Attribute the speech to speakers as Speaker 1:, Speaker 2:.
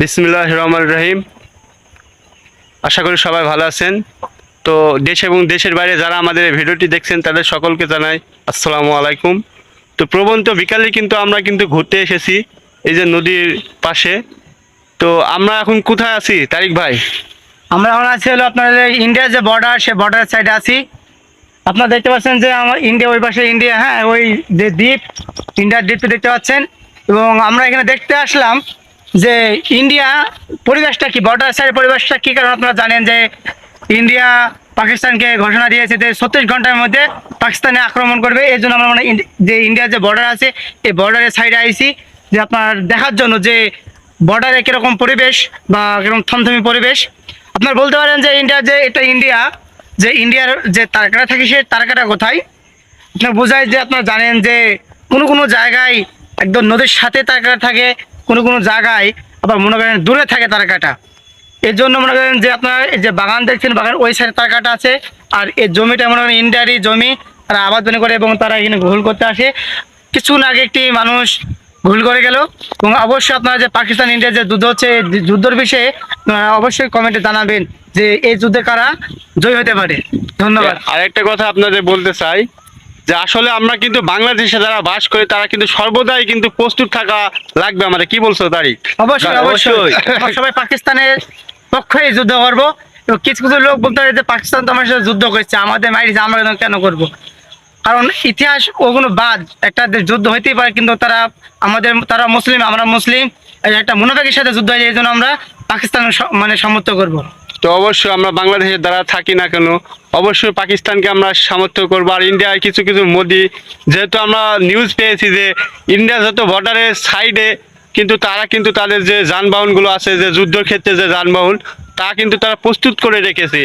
Speaker 1: বিসমিল্লাহ রহমান রহিম। আশা করি সবাই ভালো আছেন। তো দেশ এবং দেশের বাইরে যারা আমাদের এই ভিডিওটি দেখছেন, তাদের সকলকে জানাই আসসালামু আলাইকুম। তো প্রবন্ত বিকালে কিন্তু আমরা কিন্তু ঘুরতে এসেছি, এই যে নদীর পাশে। তো আমরা এখন কোথায় আছি, তারিক ভাই?
Speaker 2: আমরা এখন আছি হলো আপনার ইন্ডিয়ার যে বর্ডার সে বর্ডার সাইডে আছি। আপনারা দেখতে পাচ্ছেন যে আমার ইন্ডিয়া ওই পাশে ইন্ডিয়া হ্যাঁ ওই যে দ্বীপ ইন্ডিয়ার দ্বীপটি দেখতে পাচ্ছেন। এবং আমরা এখানে দেখতে আসলাম যে ইন্ডিয়া পরিবেশটা কি? বর্ডার সাইডের পরিবেশটা কি? কারণ আপনারা জানেন যে ইন্ডিয়া পাকিস্তানকে ঘোষণা দিয়েছে যে ছত্রিশ ঘণ্টার মধ্যে পাকিস্তানে আক্রমণ করবে। এই জন্য আমরা মানে যে ইন্ডিয়ার যে বর্ডার আছে, এই বর্ডারের সাইডে আইছি যে আপনার দেখার জন্য যে বর্ডারে কীরকম পরিবেশ বা কীরকম থমথমি পরিবেশ। আপনার বলতে পারেন যে ইন্ডিয়া যে এটা ইন্ডিয়া, যে ইন্ডিয়ার যে তারকাটা থাকে সে তারকাটা কোথায়? আপনার বোঝায় যে আপনারা জানেন যে কোনো কোনো জায়গায় একদম নদীর সাথে তারকাটা থাকে কোনো কোনো জায়গায় আবার মনে করেন দূরে থাকে তারকাটা এর জন্য মনে করেন যে আপনার যে বাগান দেখছেন বাগান ওই সাইডে তারকাটা আছে, আর এই জমিটা মনে করেন ইন্ডিয়ারই জমি, তারা আবাদনী করে এবং তারা এখানে ভুল করতে আসে। কিছুক্ষণ আগে একটি মানুষ ভুল করে গেল, এবং অবশ্যই আপনারা যে পাকিস্তান ইন্ডিয়া যে যুদ্ধ হচ্ছে যুদ্ধের বিষয়ে অবশ্যই কমেন্টে জানাবেন যে এই যুদ্ধে কারা জয় হতে পারে। ধন্যবাদ।
Speaker 1: আরেকটা কথা আপনাদের বলতে চাই যে আসলে আমরা কিন্তু বাংলাদেশে যারা বাস করি তারা কিন্তু সর্বদাই কিন্তু প্রস্তুত থাকা লাগবে আমাদের। কি বলছো তারিক?
Speaker 2: অবশ্যই অবশ্যই। সবাই পাকিস্তানের পক্ষে যুদ্ধ করব। কিছু কিছু লোক বলতে পারে যে পাকিস্তান তো আমার সাথে যুদ্ধ করছে আমাদের মাইরিছে আমরা কেন করব? কারণ ইতিহাস ওগুলো বাদ একটা যুদ্ধ হইতেই পারে কিন্তু তারা আমাদের তারা মুসলিম আমরা মুসলিম। একটা মুনাফাকের সাথে যুদ্ধ হয়ে যায় এই জন্য আমরা পাকিস্তান মানে সমর্থ করব।
Speaker 1: তো অবশ্যই আমরা বাংলাদেশের দ্বারা থাকি না কেন, অবশ্যই পাকিস্তানকে আমরা সামর্থ্য করব। আর ইন্ডিয়ার কিছু কিছু মোদি, যেহেতু আমরা নিউজ পেয়েছি যে ইন্ডিয়া যত বর্ডারের সাইডে কিন্তু তারা কিন্তু তাদের যে যানবাহনগুলো আছে, যে যুদ্ধক্ষেত্রে যে যানবাহন, তা কিন্তু তারা প্রস্তুত করে রেখেছে।